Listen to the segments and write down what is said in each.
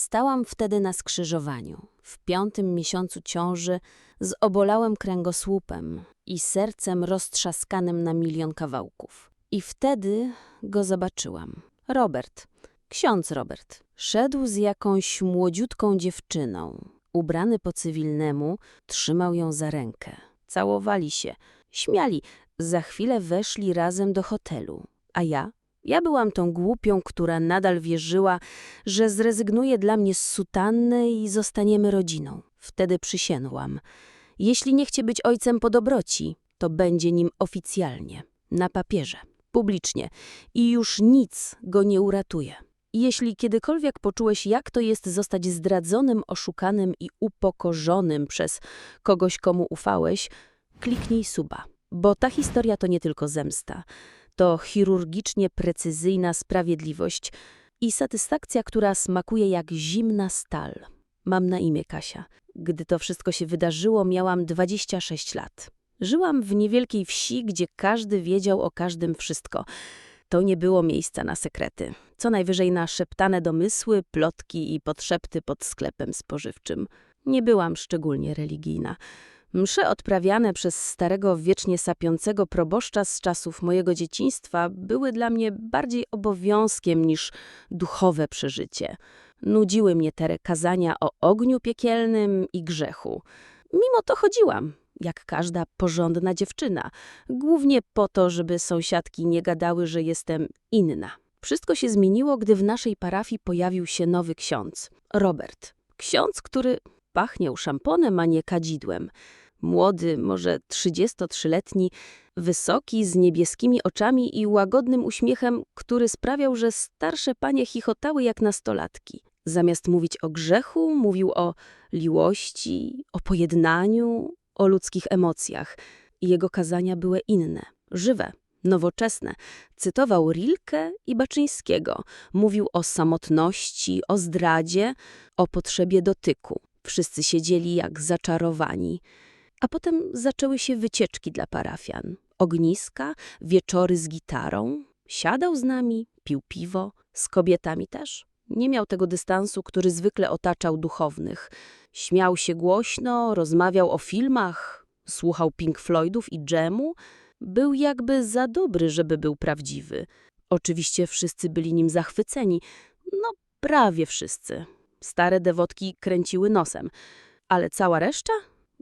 Stałam wtedy na skrzyżowaniu, w piątym miesiącu ciąży, z obolałym kręgosłupem i sercem roztrzaskanym na milion kawałków. I wtedy go zobaczyłam. Robert, ksiądz Robert, szedł z jakąś młodziutką dziewczyną. Ubrany po cywilnemu, trzymał ją za rękę. Całowali się, śmiali. Za chwilę weszli razem do hotelu. A ja? Ja byłam tą głupią, która nadal wierzyła, że zrezygnuje dla mnie z sutanny i zostaniemy rodziną. Wtedy przysięgłam. Jeśli nie chce być ojcem po dobroci, to będzie nim oficjalnie, na papierze, publicznie i już nic go nie uratuje. Jeśli kiedykolwiek poczułeś, jak to jest zostać zdradzonym, oszukanym i upokorzonym przez kogoś, komu ufałeś, kliknij suba, bo ta historia to nie tylko zemsta. To chirurgicznie precyzyjna sprawiedliwość i satysfakcja, która smakuje jak zimna stal. Mam na imię Kasia. Gdy to wszystko się wydarzyło, miałam 26 lat. Żyłam w niewielkiej wsi, gdzie każdy wiedział o każdym wszystko. To nie było miejsca na sekrety. Co najwyżej na szeptane domysły, plotki i podszepty pod sklepem spożywczym. Nie byłam szczególnie religijna. Msze odprawiane przez starego, wiecznie sapiącego proboszcza z czasów mojego dzieciństwa były dla mnie bardziej obowiązkiem niż duchowe przeżycie. Nudziły mnie te kazania o ogniu piekielnym i grzechu. Mimo to chodziłam, jak każda porządna dziewczyna, głównie po to, żeby sąsiadki nie gadały, że jestem inna. Wszystko się zmieniło, gdy w naszej parafii pojawił się nowy ksiądz, Robert. Ksiądz, który pachniał szamponem, a nie kadzidłem. Młody, może 33-letni, wysoki, z niebieskimi oczami i łagodnym uśmiechem, który sprawiał, że starsze panie chichotały jak nastolatki. Zamiast mówić o grzechu, mówił o liłości, o pojednaniu, o ludzkich emocjach. Jego kazania były inne, żywe, nowoczesne. Cytował Rilke i Baczyńskiego. Mówił o samotności, o zdradzie, o potrzebie dotyku. Wszyscy siedzieli jak zaczarowani. A potem zaczęły się wycieczki dla parafian. Ogniska, wieczory z gitarą. Siadał z nami, pił piwo, z kobietami też. Nie miał tego dystansu, który zwykle otaczał duchownych. Śmiał się głośno, rozmawiał o filmach, słuchał Pink Floydów i dżemu. Był jakby za dobry, żeby był prawdziwy. Oczywiście wszyscy byli nim zachwyceni. No, prawie wszyscy. Stare dewotki kręciły nosem. Ale cała reszta?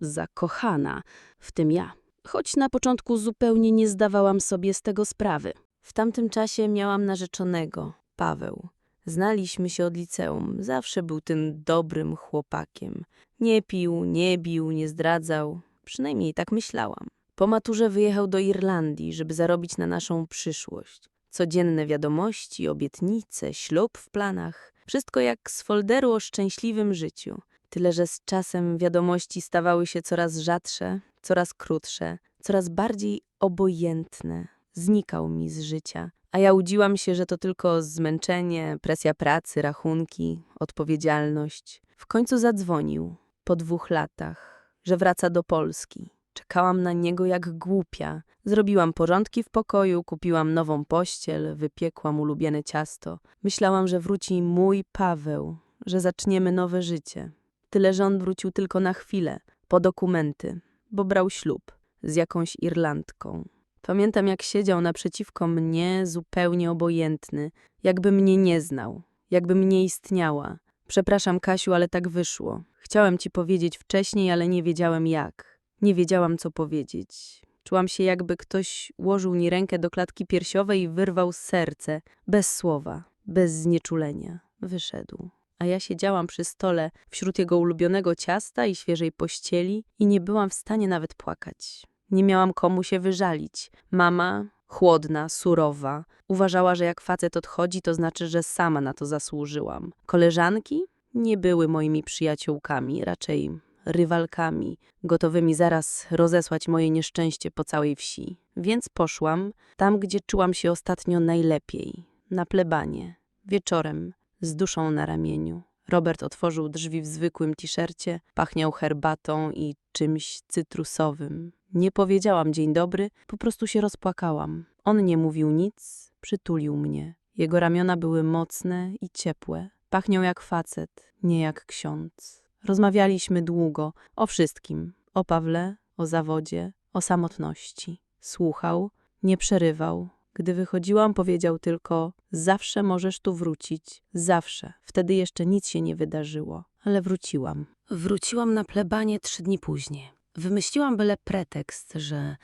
Zakochana, w tym ja. Choć na początku zupełnie nie zdawałam sobie z tego sprawy. W tamtym czasie miałam narzeczonego, Paweł. Znaliśmy się od liceum. Zawsze był tym dobrym chłopakiem. Nie pił, nie bił, nie zdradzał. Przynajmniej tak myślałam. Po maturze wyjechał do Irlandii, żeby zarobić na naszą przyszłość. Codzienne wiadomości, obietnice, ślub w planach. Wszystko jak z folderu o szczęśliwym życiu. Tyle, że z czasem wiadomości stawały się coraz rzadsze, coraz krótsze, coraz bardziej obojętne. Znikał mi z życia. A ja łudziłam się, że to tylko zmęczenie, presja pracy, rachunki, odpowiedzialność. W końcu zadzwonił, po dwóch latach, że wraca do Polski. Czekałam na niego jak głupia. Zrobiłam porządki w pokoju, kupiłam nową pościel, wypiekłam ulubione ciasto. Myślałam, że wróci mój Paweł, że zaczniemy nowe życie. Tyle, że on wrócił tylko na chwilę, po dokumenty, bo brał ślub z jakąś Irlandką. Pamiętam, jak siedział naprzeciwko mnie, zupełnie obojętny, jakby mnie nie znał, jakbym nie istniała. Przepraszam, Kasiu, ale tak wyszło. Chciałem ci powiedzieć wcześniej, ale nie wiedziałem jak. Nie wiedziałam, co powiedzieć. Czułam się, jakby ktoś ułożył mi rękę do klatki piersiowej i wyrwał serce, bez słowa, bez znieczulenia. Wyszedł. A ja siedziałam przy stole wśród jego ulubionego ciasta i świeżej pościeli i nie byłam w stanie nawet płakać. Nie miałam komu się wyżalić. Mama, chłodna, surowa, uważała, że jak facet odchodzi, to znaczy, że sama na to zasłużyłam. Koleżanki nie były moimi przyjaciółkami, raczej rywalkami, gotowymi zaraz rozesłać moje nieszczęście po całej wsi. Więc poszłam tam, gdzie czułam się ostatnio najlepiej, na plebanie, wieczorem, z duszą na ramieniu. Robert otworzył drzwi w zwykłym t-shircie, pachniał herbatą i czymś cytrusowym. Nie powiedziałam dzień dobry, po prostu się rozpłakałam. On nie mówił nic, przytulił mnie. Jego ramiona były mocne i ciepłe. Pachniał jak facet, nie jak ksiądz. Rozmawialiśmy długo o wszystkim. O Pawle, o zawodzie, o samotności. Słuchał, nie przerywał. Gdy wychodziłam, powiedział tylko: Zawsze możesz tu wrócić. Zawsze. Wtedy jeszcze nic się nie wydarzyło. Ale wróciłam. Wróciłam na plebanie trzy dni później. Wymyśliłam byle pretekst, że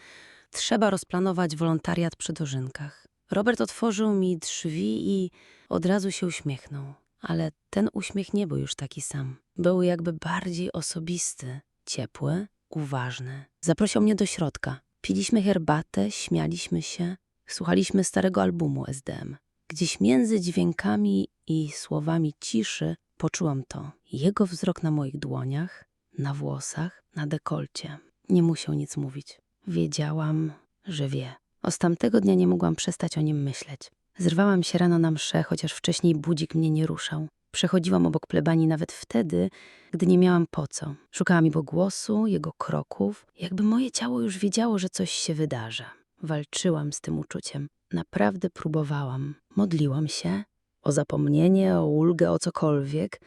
trzeba rozplanować wolontariat przy dożynkach. Robert otworzył mi drzwi i od razu się uśmiechnął. Ale ten uśmiech nie był już taki sam. Był jakby bardziej osobisty, ciepły, uważny. Zaprosił mnie do środka. Piliśmy herbatę, śmialiśmy się, słuchaliśmy starego albumu SDM. Gdzieś między dźwiękami i słowami ciszy poczułam to. Jego wzrok na moich dłoniach, na włosach, na dekolcie. Nie musiał nic mówić. Wiedziałam, że wie. Od tamtego dnia nie mogłam przestać o nim myśleć. Zrwałam się rano na mszę, chociaż wcześniej budzik mnie nie ruszał. Przechodziłam obok plebanii nawet wtedy, gdy nie miałam po co. Szukałam jego głosu, jego kroków, jakby moje ciało już wiedziało, że coś się wydarza. Walczyłam z tym uczuciem. Naprawdę próbowałam. Modliłam się o zapomnienie, o ulgę, o cokolwiek,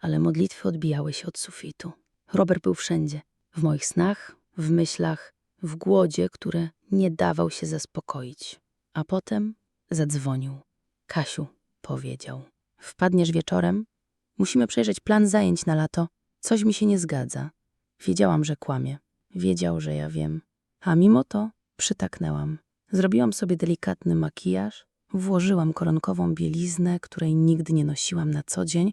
ale modlitwy odbijały się od sufitu. Robert był wszędzie. W moich snach, w myślach, w głodzie, które nie dawał się zaspokoić. A potem zadzwonił. Kasiu, powiedział. Wpadniesz wieczorem? Musimy przejrzeć plan zajęć na lato. Coś mi się nie zgadza. Wiedziałam, że kłamie. Wiedział, że ja wiem. A mimo to przytaknęłam. Zrobiłam sobie delikatny makijaż, włożyłam koronkową bieliznę, której nigdy nie nosiłam na co dzień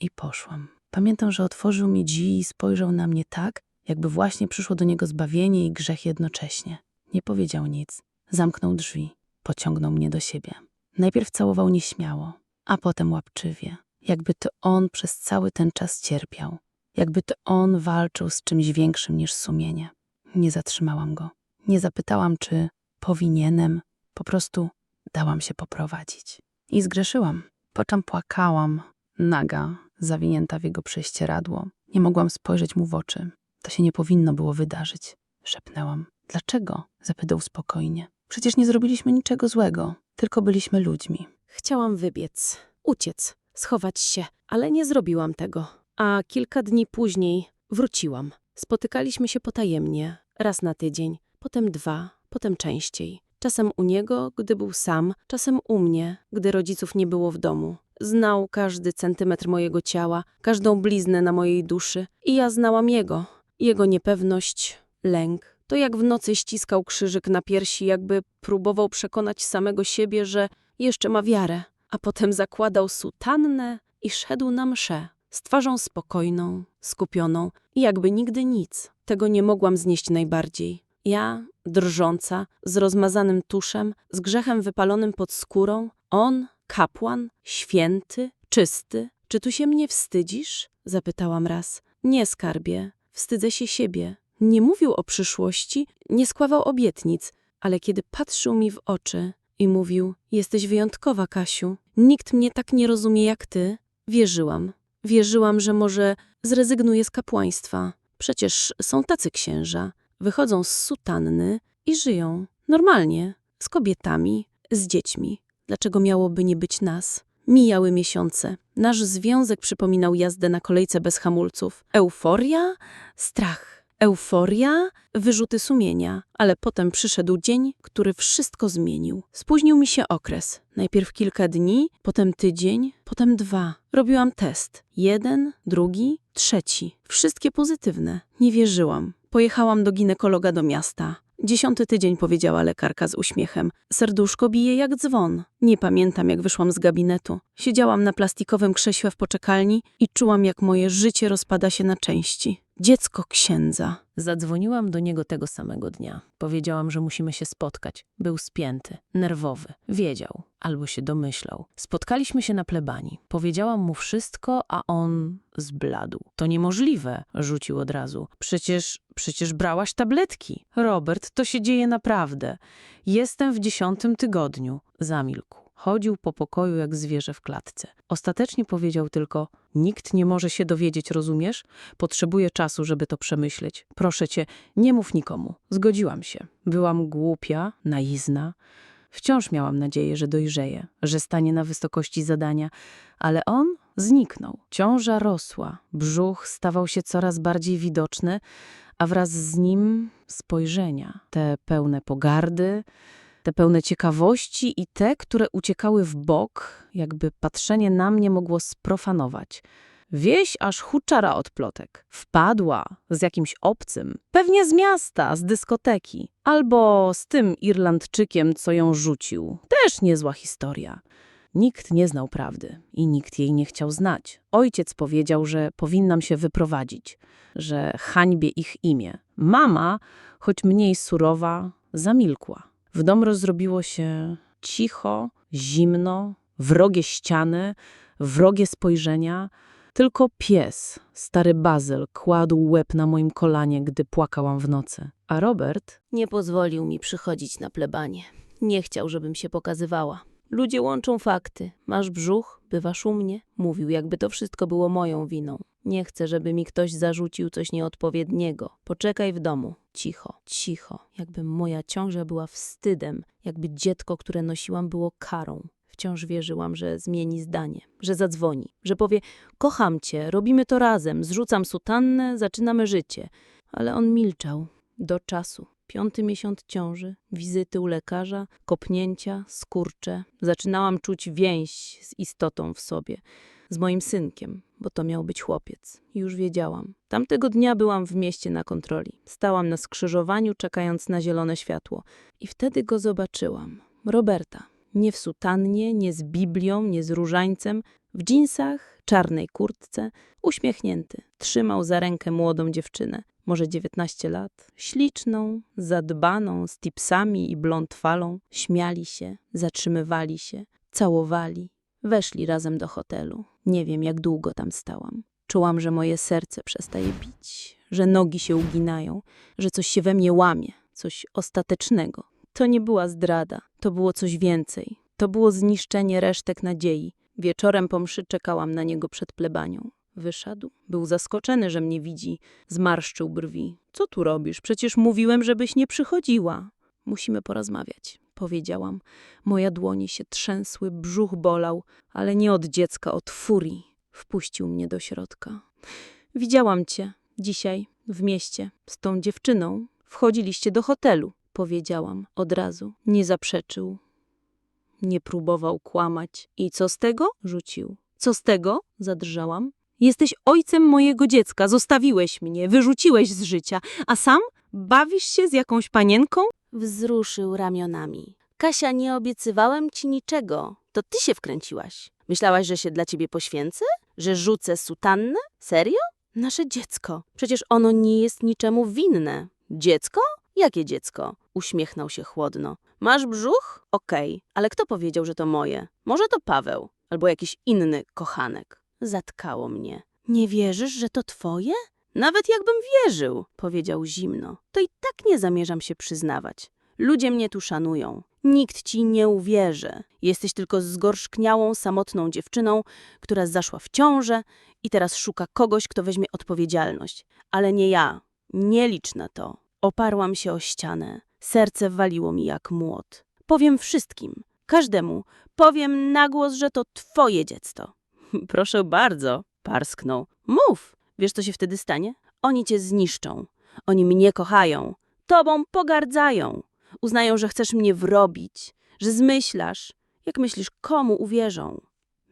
i poszłam. Pamiętam, że otworzył mi drzwi i spojrzał na mnie tak, jakby właśnie przyszło do niego zbawienie i grzech jednocześnie. Nie powiedział nic. Zamknął drzwi. Pociągnął mnie do siebie. Najpierw całował nieśmiało, a potem łapczywie. Jakby to on przez cały ten czas cierpiał. Jakby to on walczył z czymś większym niż sumienie. Nie zatrzymałam go. Nie zapytałam, czy powinienem. Po prostu dałam się poprowadzić. I zgrzeszyłam. Po czym płakałam, naga, zawinięta w jego prześcieradło. Nie mogłam spojrzeć mu w oczy. To się nie powinno było wydarzyć. Szepnęłam. Dlaczego? Zapytał spokojnie. Przecież nie zrobiliśmy niczego złego, tylko byliśmy ludźmi. Chciałam wybiec, uciec, schować się, ale nie zrobiłam tego. A kilka dni później wróciłam. Spotykaliśmy się potajemnie, raz na tydzień, potem dwa, potem częściej. Czasem u niego, gdy był sam, czasem u mnie, gdy rodziców nie było w domu. Znał każdy centymetr mojego ciała, każdą bliznę na mojej duszy i ja znałam jego. Jego niepewność, lęk. To jak w nocy ściskał krzyżyk na piersi, jakby próbował przekonać samego siebie, że jeszcze ma wiarę, a potem zakładał sutannę i szedł na mszę, z twarzą spokojną, skupioną jakby nigdy nic. Tego nie mogłam znieść najbardziej. Ja, drżąca, z rozmazanym tuszem, z grzechem wypalonym pod skórą, on, kapłan, święty, czysty. Czy tu się mnie wstydzisz? Zapytałam raz. Nie, skarbie, wstydzę się siebie. Nie mówił o przyszłości, nie skławał obietnic, ale kiedy patrzył mi w oczy i mówił: Jesteś wyjątkowa, Kasiu, nikt mnie tak nie rozumie jak ty, wierzyłam. Wierzyłam, że może zrezygnuję z kapłaństwa. Przecież są tacy księża, wychodzą z sutanny i żyją normalnie, z kobietami, z dziećmi. Dlaczego miałoby nie być nas? Mijały miesiące. Nasz związek przypominał jazdę na kolejce bez hamulców. Euforia, strach. Euforia, wyrzuty sumienia, ale potem przyszedł dzień, który wszystko zmienił. Spóźnił mi się okres. Najpierw kilka dni, potem tydzień, potem dwa. Robiłam test. Jeden, drugi, trzeci. Wszystkie pozytywne. Nie wierzyłam. Pojechałam do ginekologa do miasta. Dziesiąty tydzień, powiedziała lekarka z uśmiechem. Serduszko bije jak dzwon. Nie pamiętam, jak wyszłam z gabinetu. Siedziałam na plastikowym krześle w poczekalni i czułam, jak moje życie rozpada się na części. Dziecko księdza. Zadzwoniłam do niego tego samego dnia. Powiedziałam, że musimy się spotkać. Był spięty, nerwowy. Wiedział, albo się domyślał. Spotkaliśmy się na plebanii. Powiedziałam mu wszystko, a on zbladł. To niemożliwe, rzucił od razu. Przecież, przecież brałaś tabletki. Robert, to się dzieje naprawdę. Jestem w dziesiątym tygodniu. Zamilkł. Chodził po pokoju jak zwierzę w klatce. Ostatecznie powiedział tylko: Nikt nie może się dowiedzieć, rozumiesz? Potrzebuję czasu, żeby to przemyśleć. Proszę cię, nie mów nikomu. Zgodziłam się. Byłam głupia, naiwna. Wciąż miałam nadzieję, że dojrzeje, że stanie na wysokości zadania, ale on zniknął. Ciąża rosła, brzuch stawał się coraz bardziej widoczny, a wraz z nim spojrzenia, te pełne pogardy, te pełne ciekawości i te, które uciekały w bok, jakby patrzenie na mnie mogło sprofanować. Wieś aż huczara od plotek. Wpadła z jakimś obcym, pewnie z miasta, z dyskoteki, albo z tym Irlandczykiem, co ją rzucił. Też niezła historia. Nikt nie znał prawdy i nikt jej nie chciał znać. Ojciec powiedział, że powinnam się wyprowadzić, że hańbię ich imię. Mama, choć mniej surowa, zamilkła. W dom rozrobiło się cicho, zimno, wrogie ściany, wrogie spojrzenia. Tylko pies, stary Bazyl, kładł łeb na moim kolanie, gdy płakałam w nocy. A Robert Nie pozwolił mi przychodzić na plebanie. Nie chciał, żebym się pokazywała. Ludzie łączą fakty. Masz brzuch, bywasz u mnie. Mówił, jakby to wszystko było moją winą. Nie chcę, żeby mi ktoś zarzucił coś nieodpowiedniego. Poczekaj w domu. Cicho, cicho. Jakby moja ciąża była wstydem. Jakby dziecko, które nosiłam, było karą. Wciąż wierzyłam, że zmieni zdanie, że zadzwoni, że powie: Kocham cię, robimy to razem, zrzucam sutannę, zaczynamy życie. Ale on milczał. Do czasu. Piąty miesiąc ciąży, wizyty u lekarza, kopnięcia, skurcze. Zaczynałam czuć więź z istotą w sobie, z moim synkiem, bo to miał być chłopiec. Już wiedziałam. Tamtego dnia byłam w mieście na kontroli. Stałam na skrzyżowaniu, czekając na zielone światło. I wtedy go zobaczyłam. Roberta. Nie w sutannie, nie z Biblią, nie z różańcem, w dżinsach, czarnej kurtce, uśmiechnięty. Trzymał za rękę młodą dziewczynę, może 19 lat, śliczną, zadbaną, z tipsami i blond falą. Śmiali się, zatrzymywali się, całowali. Weszli razem do hotelu. Nie wiem, jak długo tam stałam. Czułam, że moje serce przestaje bić, że nogi się uginają, że coś się we mnie łamie, coś ostatecznego. To nie była zdrada, to było coś więcej. To było zniszczenie resztek nadziei. Wieczorem po mszy czekałam na niego przed plebanią. Wyszedł. Był zaskoczony, że mnie widzi. Zmarszczył brwi. Co tu robisz? Przecież mówiłem, żebyś nie przychodziła. Musimy porozmawiać, powiedziałam. Moja dłonie się trzęsły, brzuch bolał, ale nie od dziecka, od furii. Wpuścił mnie do środka. Widziałam cię dzisiaj w mieście z tą dziewczyną. Wchodziliście do hotelu, powiedziałam od razu. Nie zaprzeczył. Nie próbował kłamać. I co z tego? Rzucił. Co z tego? Zadrżałam. Jesteś ojcem mojego dziecka, zostawiłeś mnie, wyrzuciłeś z życia, a sam bawisz się z jakąś panienką? Wzruszył ramionami. Kasia, nie obiecywałem ci niczego. To ty się wkręciłaś. Myślałaś, że się dla ciebie poświęcę? Że rzucę sutannę? Serio? Nasze dziecko. Przecież ono nie jest niczemu winne. Dziecko? Jakie dziecko? Uśmiechnął się chłodno. Masz brzuch? Okej, ale kto powiedział, że to moje? Może to Paweł, albo jakiś inny kochanek. Zatkało mnie. Nie wierzysz, że to twoje? Nawet jakbym wierzył, powiedział zimno. To i tak nie zamierzam się przyznawać. Ludzie mnie tu szanują. Nikt ci nie uwierzy. Jesteś tylko zgorszkniałą, samotną dziewczyną, która zaszła w ciążę i teraz szuka kogoś, kto weźmie odpowiedzialność. Ale nie ja. Nie licz na to. Oparłam się o ścianę. Serce waliło mi jak młot. Powiem wszystkim, każdemu. Powiem na głos, że to twoje dziecko. Proszę bardzo, parsknął. Mów. Wiesz, co się wtedy stanie? Oni cię zniszczą. Oni mnie kochają. Tobą pogardzają. Uznają, że chcesz mnie wrobić, że zmyślasz. Jak myślisz, komu uwierzą?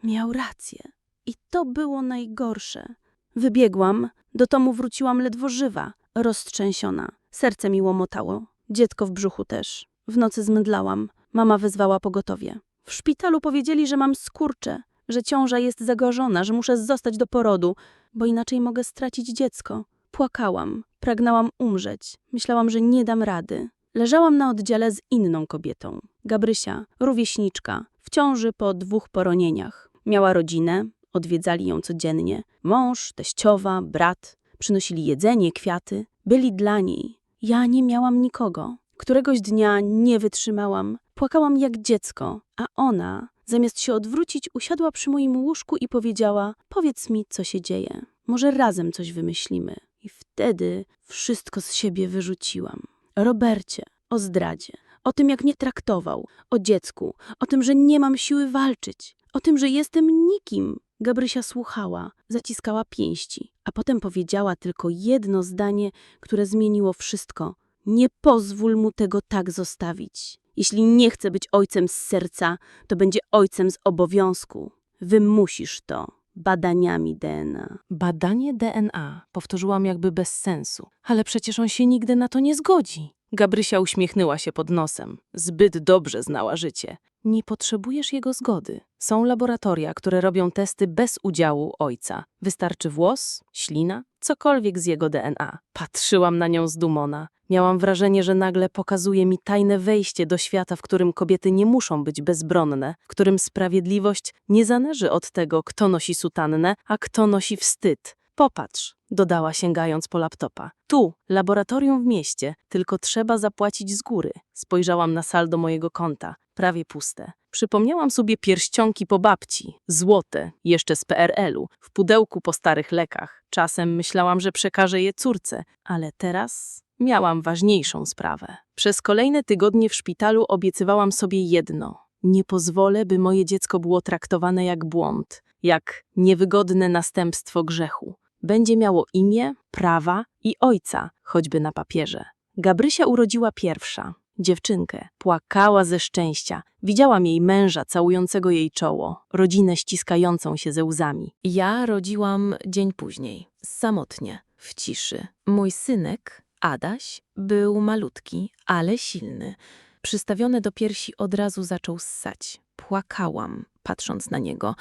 Miał rację. I to było najgorsze. Wybiegłam, do domu wróciłam ledwo żywa, roztrzęsiona. Serce mi łomotało, dziecko w brzuchu też. W nocy zmydlałam, mama wezwała pogotowie. W szpitalu powiedzieli, że mam skurcze, że ciąża jest zagorzona, że muszę zostać do porodu, bo inaczej mogę stracić dziecko. Płakałam, pragnęłam umrzeć. Myślałam, że nie dam rady. Leżałam na oddziale z inną kobietą. Gabrysia, rówieśniczka, w ciąży po dwóch poronieniach. Miała rodzinę, odwiedzali ją codziennie. Mąż, teściowa, brat. Przynosili jedzenie, kwiaty. Byli dla niej. Ja nie miałam nikogo. Któregoś dnia nie wytrzymałam. Płakałam jak dziecko, a ona, zamiast się odwrócić, usiadła przy moim łóżku i powiedziała: Powiedz mi, co się dzieje. Może razem coś wymyślimy. I wtedy wszystko z siebie wyrzuciłam. Robercie, o zdradzie, o tym, jak mnie traktował, o dziecku, o tym, że nie mam siły walczyć, o tym, że jestem nikim. Gabrysia słuchała, zaciskała pięści, a potem powiedziała tylko jedno zdanie, które zmieniło wszystko. Nie pozwól mu tego tak zostawić. Jeśli nie chce być ojcem z serca, to będzie ojcem z obowiązku. Wymusisz to badaniami DNA. Badanie DNA, powtórzyłam jakby bez sensu. Ale przecież on się nigdy na to nie zgodzi. Gabrysia uśmiechnęła się pod nosem. Zbyt dobrze znała życie. Nie potrzebujesz jego zgody. Są laboratoria, które robią testy bez udziału ojca. Wystarczy włos, ślina, cokolwiek z jego DNA. Patrzyłam na nią z dumona. Miałam wrażenie, że nagle pokazuje mi tajne wejście do świata, w którym kobiety nie muszą być bezbronne, w którym sprawiedliwość nie zależy od tego, kto nosi sutannę, a kto nosi wstyd. Popatrz, dodała sięgając po laptopa. Tu, laboratorium w mieście, tylko trzeba zapłacić z góry. Spojrzałam na saldo mojego konta, prawie puste. Przypomniałam sobie pierścionki po babci, złote, jeszcze z PRL-u, w pudełku po starych lekach. Czasem myślałam, że przekażę je córce, ale teraz miałam ważniejszą sprawę. Przez kolejne tygodnie w szpitalu obiecywałam sobie jedno. Nie pozwolę, by moje dziecko było traktowane jak błąd, jak niewygodne następstwo grzechu. Będzie miało imię, prawa i ojca, choćby na papierze. Gabrysia urodziła pierwsza, dziewczynkę. Płakała ze szczęścia. Widziałam jej męża całującego jej czoło, rodzinę ściskającą się ze łzami. Ja rodziłam dzień później, samotnie, w ciszy. Mój synek, Adaś, był malutki, ale silny. Przystawiony do piersi od razu zaczął ssać. Płakałam, patrząc na niego.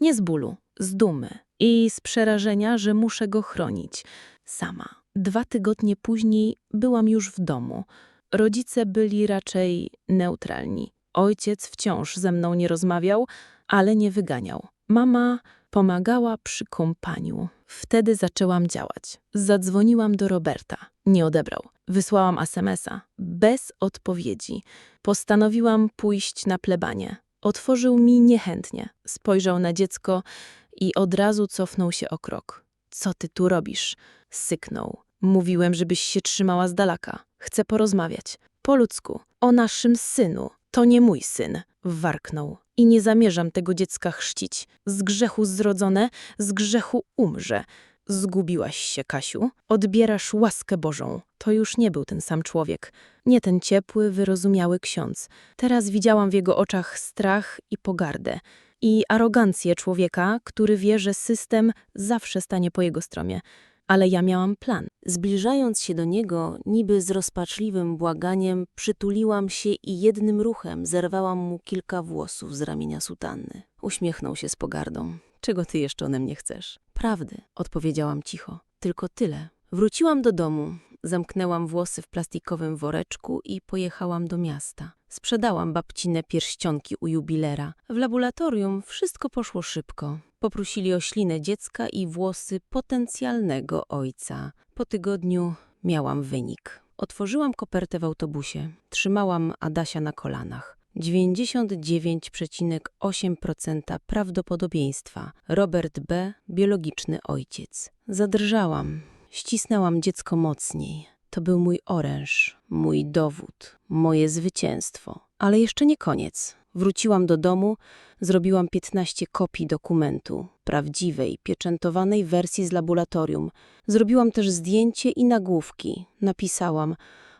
Nie z bólu, z dumy i z przerażenia, że muszę go chronić. Sama. Dwa tygodnie później byłam już w domu. Rodzice byli raczej neutralni. Ojciec wciąż ze mną nie rozmawiał, ale nie wyganiał. Mama pomagała przy kąpaniu. Wtedy zaczęłam działać. Zadzwoniłam do Roberta. Nie odebrał. Wysłałam SMS-a. Bez odpowiedzi. Postanowiłam pójść na plebanie. Otworzył mi niechętnie. Spojrzał na dziecko i od razu cofnął się o krok. Co ty tu robisz? Syknął. Mówiłem, żebyś się trzymała z daleka. Chcę porozmawiać. Po ludzku. O naszym synu. To nie mój syn. Warknął. I nie zamierzam tego dziecka chrzcić. Z grzechu zrodzone, z grzechu umrze. Zgubiłaś się, Kasiu. Odbierasz łaskę Bożą. To już nie był ten sam człowiek. Nie ten ciepły, wyrozumiały ksiądz. Teraz widziałam w jego oczach strach i pogardę. I arogancję człowieka, który wie, że system zawsze stanie po jego stronie. Ale ja miałam plan. Zbliżając się do niego, niby z rozpaczliwym błaganiem, przytuliłam się i jednym ruchem zerwałam mu kilka włosów z ramienia sutanny. Uśmiechnął się z pogardą. Czego ty jeszcze ode mnie chcesz? Prawdy, odpowiedziałam cicho. Tylko tyle. Wróciłam do domu, zamknęłam włosy w plastikowym woreczku i pojechałam do miasta. Sprzedałam babcine pierścionki u jubilera. W laboratorium wszystko poszło szybko. Poprosili o ślinę dziecka i włosy potencjalnego ojca. Po tygodniu miałam wynik. Otworzyłam kopertę w autobusie. Trzymałam Adasia na kolanach. 99,8% prawdopodobieństwa. Robert B., biologiczny ojciec. Zadrżałam. Ścisnęłam dziecko mocniej. To był mój oręż, mój dowód, moje zwycięstwo. Ale jeszcze nie koniec. Wróciłam do domu, zrobiłam 15 kopii dokumentu, prawdziwej, pieczętowanej wersji z laboratorium. Zrobiłam też zdjęcie i nagłówki. Napisałam: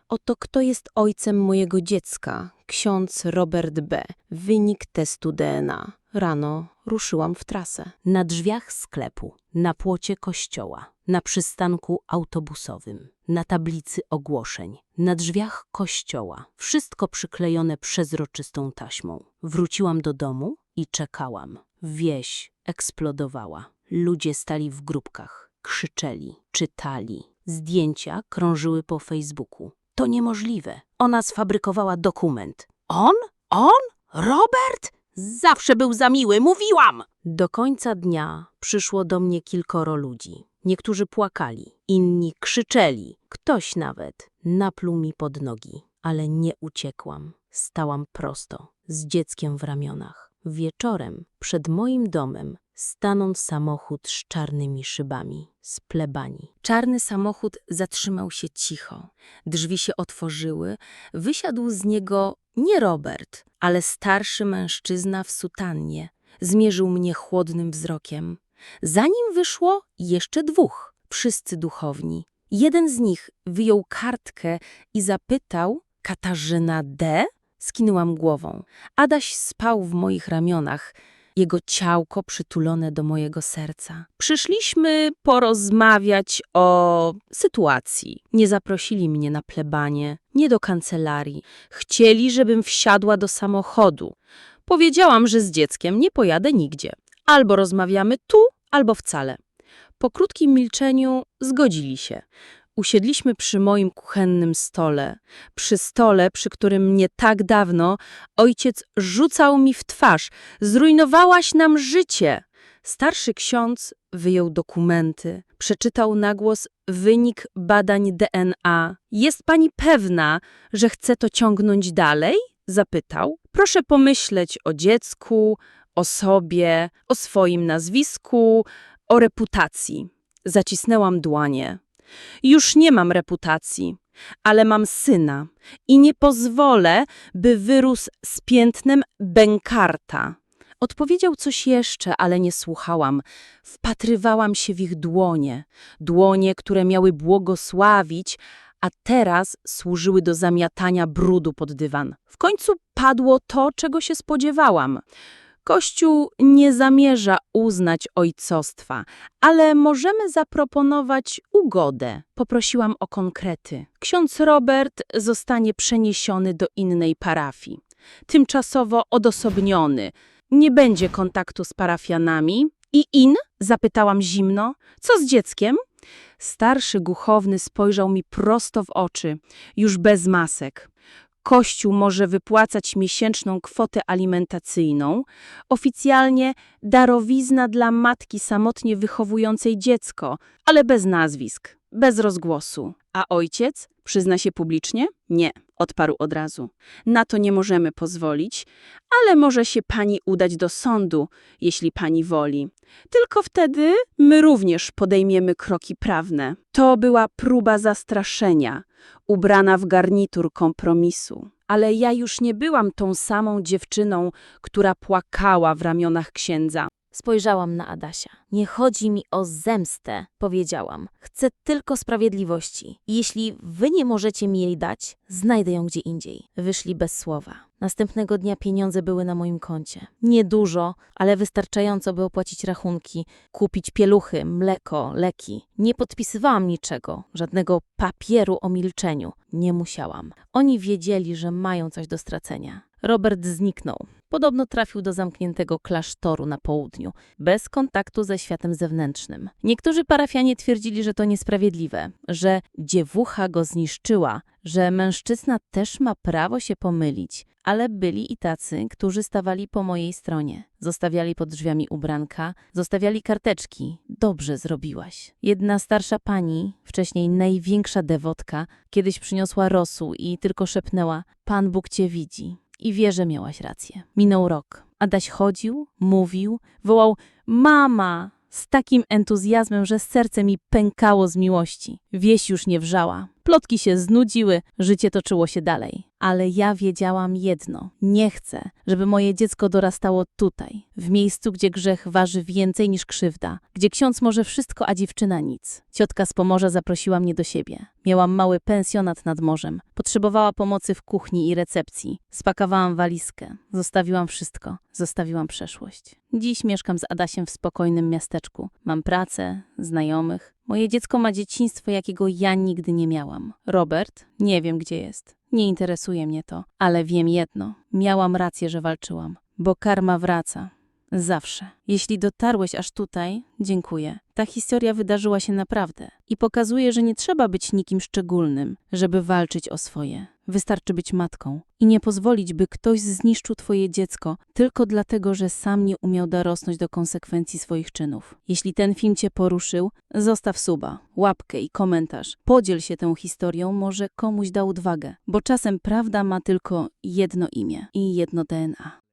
Oto kto jest ojcem mojego dziecka, ksiądz Robert B. Wynik testu DNA. Rano ruszyłam w trasę. Na drzwiach sklepu, na płocie kościoła, na przystanku autobusowym, na tablicy ogłoszeń, na drzwiach kościoła. Wszystko przyklejone przezroczystą taśmą. Wróciłam do domu i czekałam. Wieś eksplodowała. Ludzie stali w grupkach, krzyczeli, czytali. Zdjęcia krążyły po Facebooku. To niemożliwe. Ona sfabrykowała dokument. On? On? Robert? Zawsze był za miły, mówiłam! Do końca dnia przyszło do mnie kilkoro ludzi. Niektórzy płakali, inni krzyczeli. Ktoś nawet napluł mi pod nogi. Ale nie uciekłam. Stałam prosto, z dzieckiem w ramionach. Wieczorem przed moim domem stanął samochód z czarnymi szybami, z plebanii. Czarny samochód zatrzymał się cicho. Drzwi się otworzyły. Wysiadł z niego nie Robert, ale starszy mężczyzna w sutannie. Zmierzył mnie chłodnym wzrokiem. Za nim wyszło jeszcze dwóch, wszyscy duchowni. Jeden z nich wyjął kartkę i zapytał: Katarzyna D? Skinęłam głową. Adaś spał w moich ramionach, jego ciałko przytulone do mojego serca. Przyszliśmy porozmawiać o sytuacji. Nie zaprosili mnie na plebanie, nie do kancelarii. Chcieli, żebym wsiadła do samochodu. Powiedziałam, że z dzieckiem nie pojadę nigdzie. Albo rozmawiamy tu, albo wcale. Po krótkim milczeniu zgodzili się. Usiedliśmy przy moim kuchennym stole, przy stole, przy którym nie tak dawno ojciec rzucał mi w twarz: Zrujnowałaś nam życie. Starszy ksiądz wyjął dokumenty, przeczytał na głos wynik badań DNA. Jest pani pewna, że chce to ciągnąć dalej? Zapytał. Proszę pomyśleć o dziecku, o sobie, o swoim nazwisku, o reputacji. Zacisnęłam dłonie. Już nie mam reputacji, ale mam syna i nie pozwolę, by wyrósł z piętnem bękarta. Odpowiedział coś jeszcze, ale nie słuchałam. Wpatrywałam się w ich dłonie, dłonie, które miały błogosławić, a teraz służyły do zamiatania brudu pod dywan. W końcu padło to, czego się spodziewałam. Kościół nie zamierza uznać ojcostwa, ale możemy zaproponować ugodę. Poprosiłam o konkrety. Ksiądz Robert zostanie przeniesiony do innej parafii. Tymczasowo odosobniony. Nie będzie kontaktu z parafianami. I in? Zapytałam zimno. Co z dzieckiem? Starszy duchowny spojrzał mi prosto w oczy, już bez masek. Kościół może wypłacać miesięczną kwotę alimentacyjną, oficjalnie darowizna dla matki samotnie wychowującej dziecko, ale bez nazwisk, bez rozgłosu. A ojciec przyzna się publicznie? Nie, odparł od razu. Na to nie możemy pozwolić, ale może się pani udać do sądu, jeśli pani woli. Tylko wtedy my również podejmiemy kroki prawne. To była próba zastraszenia, ubrana w garnitur kompromisu. Ale ja już nie byłam tą samą dziewczyną, która płakała w ramionach księdza. Spojrzałam na Adasia. Nie chodzi mi o zemstę, powiedziałam. Chcę tylko sprawiedliwości. Jeśli wy nie możecie mi jej dać, znajdę ją gdzie indziej. Wyszli bez słowa. Następnego dnia pieniądze były na moim koncie. Niedużo, ale wystarczająco, by opłacić rachunki, kupić pieluchy, mleko, leki. Nie podpisywałam niczego, żadnego papieru o milczeniu. Nie musiałam. Oni wiedzieli, że mają coś do stracenia. Robert zniknął. Podobno trafił do zamkniętego klasztoru na południu, bez kontaktu ze światem zewnętrznym. Niektórzy parafianie twierdzili, że to niesprawiedliwe, że dziewucha go zniszczyła, że mężczyzna też ma prawo się pomylić, ale byli i tacy, którzy stawali po mojej stronie. Zostawiali pod drzwiami ubranka, zostawiali karteczki. Dobrze zrobiłaś. Jedna starsza pani, wcześniej największa dewotka, kiedyś przyniosła rosół i tylko szepnęła: Pan Bóg cię widzi. I wie, że miałaś rację. Minął rok. Adaś chodził, mówił, wołał mama z takim entuzjazmem, że serce mi pękało z miłości. Wieś już nie wrzała. Plotki się znudziły, życie toczyło się dalej. Ale ja wiedziałam jedno. Nie chcę, żeby moje dziecko dorastało tutaj, w miejscu, gdzie grzech waży więcej niż krzywda, gdzie ksiądz może wszystko, a dziewczyna nic. Ciotka z Pomorza zaprosiła mnie do siebie. Miałam mały pensjonat nad morzem. Potrzebowała pomocy w kuchni i recepcji. Spakowałam walizkę. Zostawiłam wszystko. Zostawiłam przeszłość. Dziś mieszkam z Adasiem w spokojnym miasteczku. Mam pracę, znajomych. Moje dziecko ma dzieciństwo, jakiego ja nigdy nie miałam. Robert, nie wiem gdzie jest. Nie interesuje mnie to, ale wiem jedno. Miałam rację, że walczyłam, bo karma wraca. Zawsze. Jeśli dotarłeś aż tutaj, dziękuję. Ta historia wydarzyła się naprawdę i pokazuje, że nie trzeba być nikim szczególnym, żeby walczyć o swoje. Wystarczy być matką i nie pozwolić, by ktoś zniszczył twoje dziecko tylko dlatego, że sam nie umiał dorosnąć do konsekwencji swoich czynów. Jeśli ten film cię poruszył, zostaw suba, łapkę i komentarz. Podziel się tą historią, może komuś da odwagę, bo czasem prawda ma tylko jedno imię i jedno DNA.